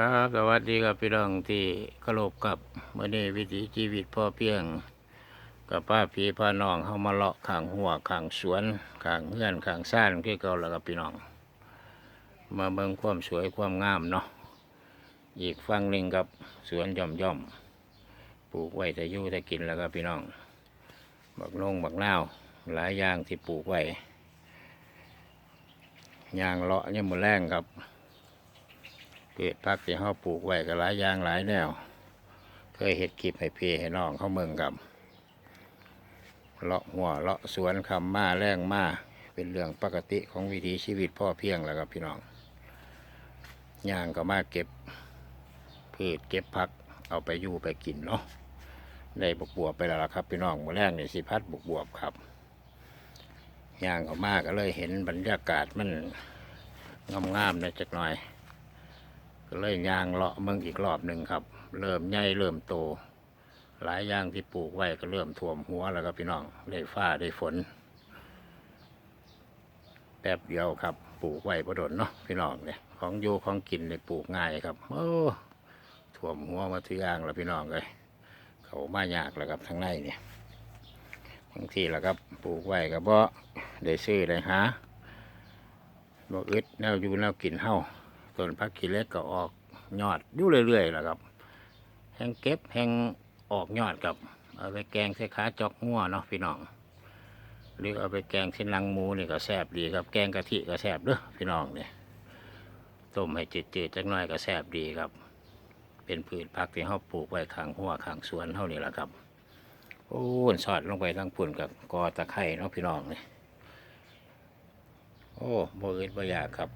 ครับสวัสดีครับพี่น้องที่เคารพกับมื่อนี้วิถีชีวิตพ่อเพียง กับป้าพี่ป้าน้องเข้ามาเลาะข้างหัวข้างสวนข้างเฮือนข้างซ่านที่เก่าแล้วครับพี่น้อง มาเบิ่งความสวยความงามเนาะอีกฝั่งหนึ่งกับสวนย่อมย่อมปลูกไว้แต่ยู่แต่กินแล้วครับพี่น้องบักนงบักนาวหลายอย่างที่ปลูกไว้ยางเลาะเนี่ยามมือแรงครับ เกิดพักที่เขาปลูกไว้ก็หลายอย่างหลายแนว เคยเห็ดคลิปให้พี่ให้น้องเขาเมืองกับเลาะหัวเลาะสวนคำมาแรงมาเป็นเรื่องปกติของวิถีชีวิตพ่อเพียงแล้วครับพี่น้องย่างก็มาเก็บพืชเก็บพักเอาไปอยู่ไปกินเนาะได้บวบบวบไปแล้วครับ พี่น้องมือแรกนี่สิพัดบวบบวบครับย่างก็มาก็เลยเห็นบรรยากาศมันงามๆนะจักหน่อย ก็เลยยางเลาะเมืองอีกรอบหนึ่งครับ เริ่มใหญ่เริ่มโต หลายอย่างที่ปลูกไว้ก็เริ่มท่วมหัวแล้วครับพี่น้องได้ฟ้าได้ฝนแป๊บเดียวครับ ปลูกไว้ประดนเนาะพี่น้องเนี่ยของอยู่ของกินเลยปลูกง่ายครับโอ้ท่วมหัวมาทุกอย่างแล้วพี่น้องเลยเขามายากแล้วครับทั้งในเนี่ยบางทีแล้วครับปลูกไว้ก็บ่ได้ซื้อได้หาบ่อึดแนวอยู่แนวกินเฮา ต้นพักขี้เล็กก็ออกยอดอยู่เรื่อยๆแหละครับ แห้งเก็บแห้งออกยอดกับเอาไปแกงใส่ขาจอกงัวเนาะพี่น้อง หรือเอาไปแกงเส้นลังหมูนี่ก็แซ่บดีครับ แกงกะทิก็แซ่บเด้อพี่น้องเนี่ยต้มให้จืดๆจักหน่อยก็แซ่บดีครับ เป็นพืชผักที่เขาปลูกไว้ข้างหัวข้างสวนเท่านี้แหละครับ โอ้สอดลงไปทั้งปุ่นกับกอตะไคร่เนาะพี่น้องเนี่ยโอ้บ่อึดบ่อยากครับ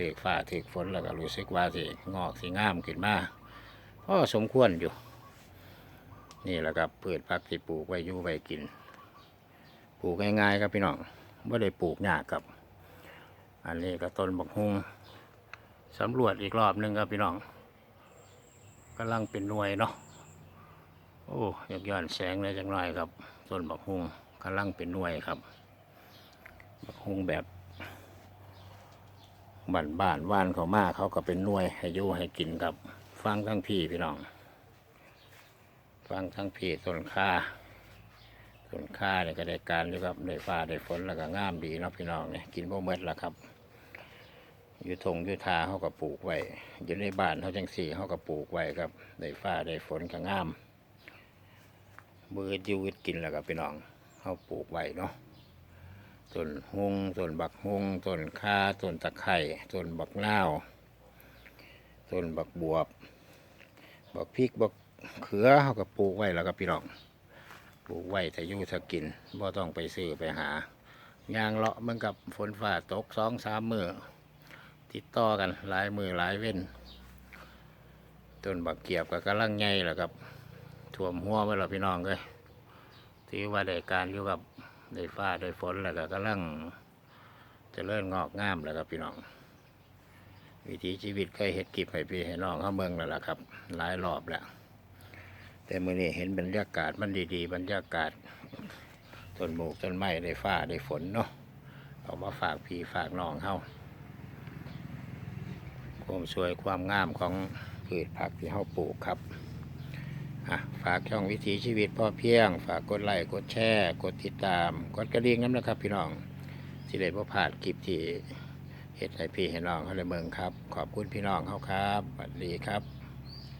ถือฟ้าถือฝนแล้วก็รู้สึกว่าสิงอกสิงามขึ้นมาพอสมควรอยู่ นี่แหละครับพืชผักที่ปลูกไว้อยู่ไว้กิน ปลูกง่ายๆครับพี่น้องไม่ได้ปลูกยากครับ อันนี้ก็ต้นบักฮุงสำรวจอีกรอบหนึงครับพี่น้องกำลังเป็นหน่วยเนาะโอ้ยกย้อนแสงเลยจังหน่อยครับต้นบักฮุงกำลังเป็นหน่วยครับบักฮุงแบบ บ้านบ้านว่านเขามาเขาก็เป็นน่วยให้ยู่ให้กินครับ ฟังทั้งพี่พี่น้อง ฟังทั้งพี่ต้นค่าต้นค่าเนี่ยก็ได้การอยู่ครับได้ฟ้าได้ฝนแล้วก็งามดีเนาะพี่น้องเนี่ยกินพวกเม็ดละครับอยู่ทงอยู่ทาเขาก็ปลูกไว้อยู่ในบ้านเขาจังสี่เขาก็ปลูกไว้ครับได้ฟ้าได้ฝนก็งามเบื่อยูวิตกินแล้วครับพี่น้องเขาปลูกไว้เนาะ ต้นฮงต้นบักฮงต้นข่าต้นตะไคร่ต้นบักนาวต้นบักบวบ บักพริกบักเขือเขาก็ปลูกไว้แล้วก็พี่น้องปลูกไว้ถ้าอยู่ถ้ากินบ่ต้องไปซื้อไปหายางเลาะเหมันกับฝนฟ้าตกสองสามมือติดต่อกันหลายมือหลายเว้นต้นบักเกียบก็กำลังไงแหละครับท่วมหัวไว้แล้วพี่น้องเลยถือว่าได้การอยู่กับ ได้ฟ้าได้ฝนแล้วก็กำลังเจะเริ่มงอกงามแล้วครับพี่น้อง วิถีชีวิตเคยเห็ดกิบให้พี่ให้น้องเข้าเมืองแล้วล่ะครับ หลายรอบแล้ว แต่มื่อนี้เห็นบรรยากาศมันดีๆ บรรยากาศต้นหมูกต้นไม้ได้ฟ้าได้ฝนเนาะเอามาฝากพี่ฝากน้องเข้าความสวยความงามของพืชผักที่เข้าปลูกครับ ฝากช่องวิถีชีวิตพ่อเพียง ฝากกดไลค์กดแชร์กดติดตาม กดกระดิ่งน้ำนะครับ พี่น้องสิได้พ่พลาดคลิปที่เฮ็ดให้พี่ให้น้องเขาเลยเมืองครับ ขอบคุณพี่น้องเขาครับสวัสดีครับ